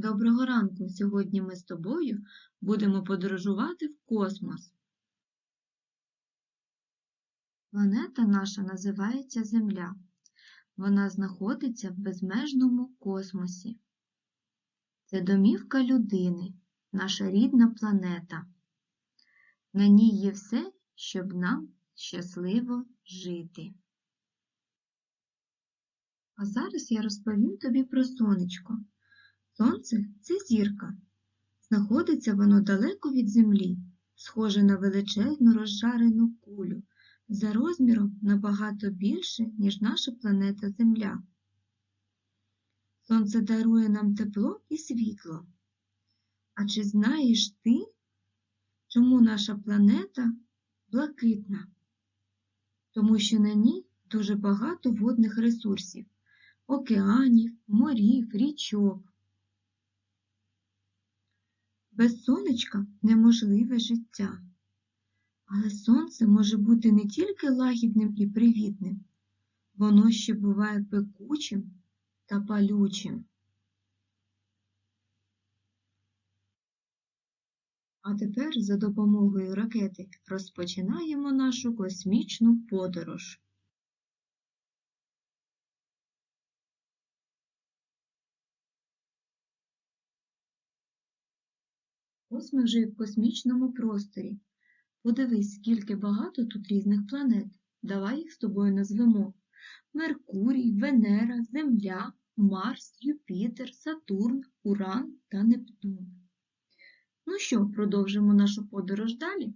Доброго ранку! Сьогодні ми з тобою будемо подорожувати в космос. Планета наша називається Земля. Вона знаходиться в безмежному космосі. Це домівка людини, наша рідна планета. На ній є все, щоб нам щасливо жити. А зараз я розповім тобі про сонечко. Сонце це зірка. Знаходиться воно далеко від землі, схоже на величезну розжарену кулю, за розміром набагато більше, ніж наша планета Земля. Сонце дарує нам тепло і світло. А чи знаєш ти, чому наша планета блакитна? Тому що на ній дуже багато водних ресурсів океанів, морів, річок. Без сонечка неможливе життя. Але сонце може бути не тільки лагідним і привітним, воно ще буває пекучим та палючим. А тепер за допомогою ракети розпочинаємо нашу космічну подорож. Ось ми вже в космічному просторі. Подивись, скільки багато тут різних планет. Давай їх з тобою назвемо Меркурій, Венера, Земля, Марс, Юпітер, Сатурн, Уран та Нептун. Ну що, продовжимо нашу подорож далі?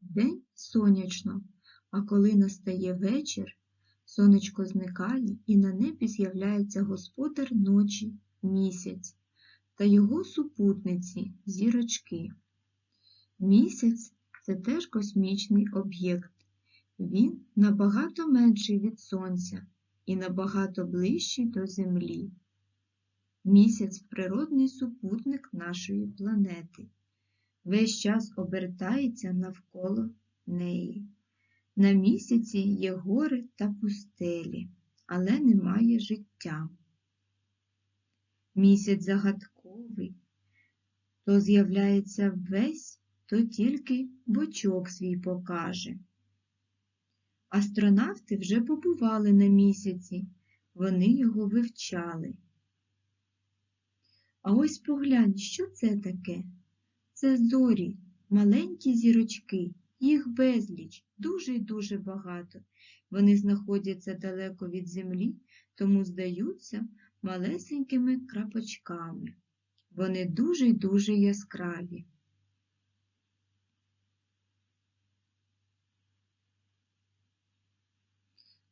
День сонячно, а коли настає вечір, сонечко зникає і на небі з'являється господар ночі місяць та його супутниці зірочки. Місяць це теж космічний об'єкт. Він набагато менший від Сонця і набагато ближчий до Землі. Місяць природний супутник нашої планети. Весь час обертається навколо неї. На місяці є гори та пустелі, але немає життя. Місяць загадковий, то з'являється весь, то тільки бочок свій покаже. Астронавти вже побували на місяці, вони його вивчали. А ось поглянь, що це таке? Це зорі, маленькі зірочки, їх безліч, дуже й дуже багато. Вони знаходяться далеко від землі, тому здаються малесенькими крапочками. Вони дуже й дуже яскраві.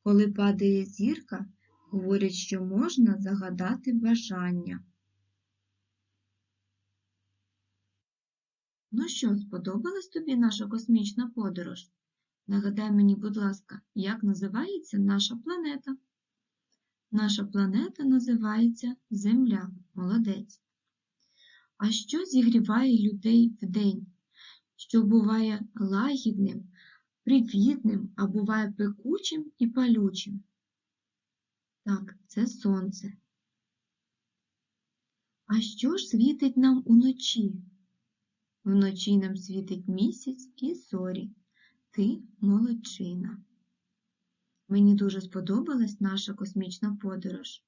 Коли падає зірка, говорять, що можна загадати бажання. Ну що, сподобалась тобі наша космічна подорож? Нагадай мені, будь ласка, як називається наша планета? Наша планета називається Земля. Молодець. А що зігріває людей вдень? Що буває лагідним, привітним, а буває пекучим і палючим? Так, це сонце. А що ж світить нам уночі? Вночі нам світить місяць і зорі. Ти молодчина. Мені дуже сподобалась наша космічна подорож,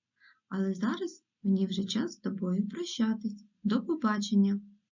але зараз мені вже час з тобою прощатись. До побачення!